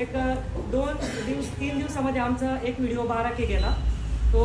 एक दोन दिवस तीन दिवसामध्ये आमचा एक व्हिडिओ बारा के गेला. तो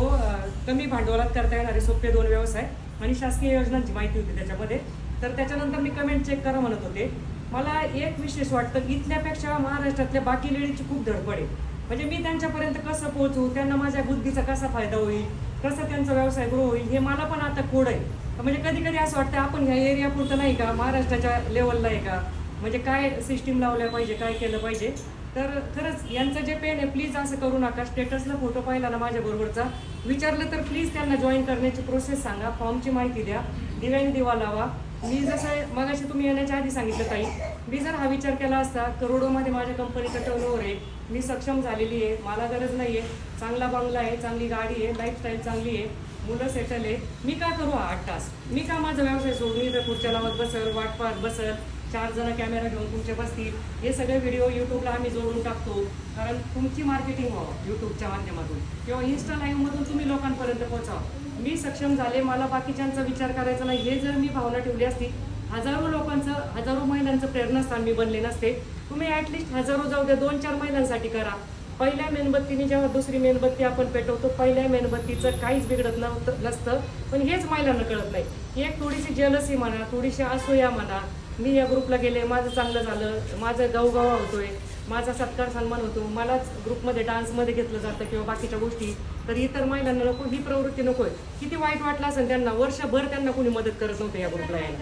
कमी भांडवलात करता येणारे सोपे दोन व्यवसाय आणि शासकीय योजनांची माहिती होती त्याच्यामध्ये. तर त्याच्यानंतर मी कमेंट चेक करा म्हणत होते. मला एक विशेष वाटतं इथल्यापेक्षा महाराष्ट्रातल्या बाकी लेडीजची खूप धडपड आहे. म्हणजे मी त्यांच्यापर्यंत कसं पोहोचू त्यांना माझ्या बुद्धीचा कसा फायदा होईल कसं त्यांचा व्यवसाय ग्रो होईल हे मला पण आता कोड आहे. म्हणजे कधी कधी असं वाटतं आपण ह्या एरिया पुरतं नाही का महाराष्ट्राच्या लेवलला आहे का? म्हणजे काय सिस्टीम लावल्या पाहिजे काय केलं पाहिजे? तर खरंच यांचं जे पेन आहे प्लीज असं करू नका. स्टेटसला फोटो पाहिला ना माझ्या बरोबरचा. विचारलं तर प्लीज त्यांना जॉईन करण्याची प्रोसेस सांगा. फॉर्मची माहिती द्या. दिव्याने दिवा लावा. मी जसं मगाशी तुम्ही येण्याच्या आधी सांगितलं ताई मी जर हा विचार केला असता करोडोमध्ये माझ्या कंपनीचं टर्नओव्हर आहे. मी सक्षम झालेली आहे. मला गरज नाही आहे चांगला बंगला आहे चांगली गाडी आहे लाईफस्टाईल चांगली आहे. मुलं सेटल आहे. मी का करू हा आठ तास? मी का माझा व्यवसाय सोडून इथं खुर्च्या लावत बसल वाट पाहत बसल? चार जण कॅमेरा घेऊन तुमचे बसतील. हे सगळे व्हिडिओ यूट्यूबला आम्ही जोडून टाकतो. कारण तुमची मार्केटिंग व्हावं यूट्यूबच्या माध्यमातून. किंवा इन्स्टा लाईव्हमधून तुम्ही लोकांपर्यंत पोहोचावं. मी सक्षम झाले मला बाकीच्यांचा विचार करायचा नाही. हे जर मी भावना ठेवली असती हजारो लोकांचं हजारो महिलांचं प्रेरणास्थान मी बनले नसते. तुम्ही ॲटलिस्ट हजारो जाऊ द्या दोन चार महिलांसाठी करा. पहिल्या मेणबत्तीने जेव्हा दुसरी मेणबत्ती आपण पेटवतो पहिल्या मेणबत्तीचं काहीच बिघडत नव्हतं नसतं. पण हेच महिलांना कळत नाही. एक थोडीशी जेलसी म्हणा थोडीशी असूया म्हणा मी या ग्रुपला गेले माझं चांगलं झालं माझं गावगावा होतोय माझा सत्कार सन्मान होतो. मलाच ग्रुपमध्ये डान्समध्ये घेतलं जातं किंवा बाकीच्या गोष्टी. तर इतर महिलांना नको ही प्रवृत्ती नको आहे. किती वाईट वाटलं असेल त्यांना वर्षभर त्यांना कोणी मदत करत नव्हतं या ग्रुपला यायला.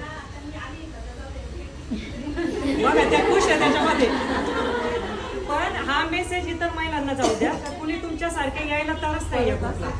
बघा त्या खुश आहे त्याच्यामध्ये. पण हा मेसेज इतर महिलांना जाऊ द्या. तर कुणी तुमच्यासारखे यायला तरच नाही या ग्रुपला